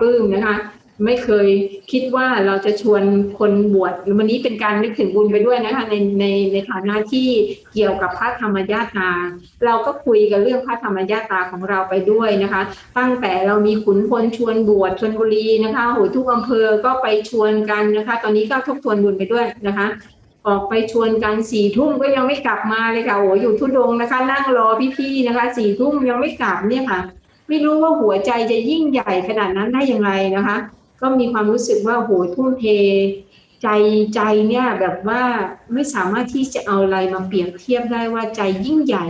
ปลื้มนะคะ ไม่เคยคิดว่าเราจะชวนคนบวชวันนี้เป็นการนึกถึงบุญไปด้วยนะคะในในในฐานะที่เกี่ยวกับพระธรรมญาตา เราก็คุยกันเรื่องพระธรรมญาตาของเราไปด้วยนะคะ ตั้งแต่เรามีขุนพลชวนบวชชนบุรีนะคะโหทุกอำเภอก็ไปชวนกันนะคะ ตอนนี้ก็ทบทวนบุญไปด้วยนะคะออกไปชวนกันสี่ทุ่มก็ยังไม่กลับมาเลยค่ะโอ้อยู่ทุดงนะคะ นั่งรอพี่ๆนะคะสี่ทุ่มยังไม่กลับเนี่ยค่ะ ไม่รู้ว่าหัวใจจะยิ่งใหญ่ขนาดนั้นได้ยังไงนะคะ ก็มีความรู้สึกว่าโหทุ่มเท ใจใจเนี่ยแบบว่าไม่สามารถที่จะเอาอะไรมาเปรียบเทียบได้ว่าใจยิ่งใหญ่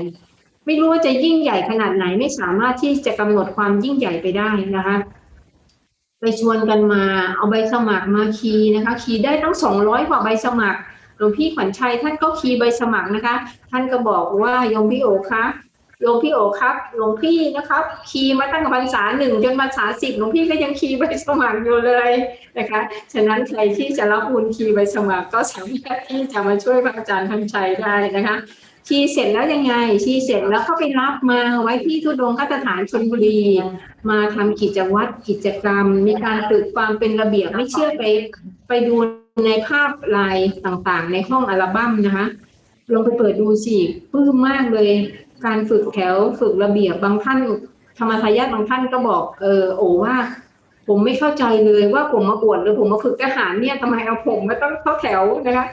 ไม่รู้ว่าจะยิ่งใหญ่ขนาดไหน ไม่สามารถที่จะกำหนดความยิ่งใหญ่ไปได้นะคะไปชวนกันมาเอาใบสมัครมาคีย์นะคะ คีย์ได้ตั้งสองร้อยกว่าใบสมัครหลวงพี่ขวัญชัยท่านก็คีย์ใบสมัครนะคะ ท่านก็บอกว่าโยมพี่โอคะ โยมพี่โอครับหลวงพี่นะครับคีมาตั้งพรรษาหนึ่งจนพรรษาสิบหลวงพี่ก็ยังคีใบสมัครอยู่เลยนะคะ ฉะนั้นใครที่จะรับบุญคีใบสมัครก็สามารถที่จะมาช่วยพระอาจารย์ทันชัยได้นะคะคีเสร็จแล้วยังไงคีเสร็จแล้วก็ไปรับมาไว้ที่ทุดงคสถานชนบุรี มาทำกิจวัตรกิจกรรม มีการฝึกความเป็นระเบียบไม่เชื่อไปไปดูในภาพลายต่างๆ ในห้องอัลบั้มนะคะลองไปเปิดดูสิปลื้มมากเลย การฝึกแถวฝึกระเบียบบางท่านธรรมทายาทบางท่านก็บอกเออโอว่า ผมไม่เข้าใจเลยว่าผมมาบวชหรือผมมาฝึกทหารเนี่ยทำไมเอาผมมาต้องเข้าแถวนะคะ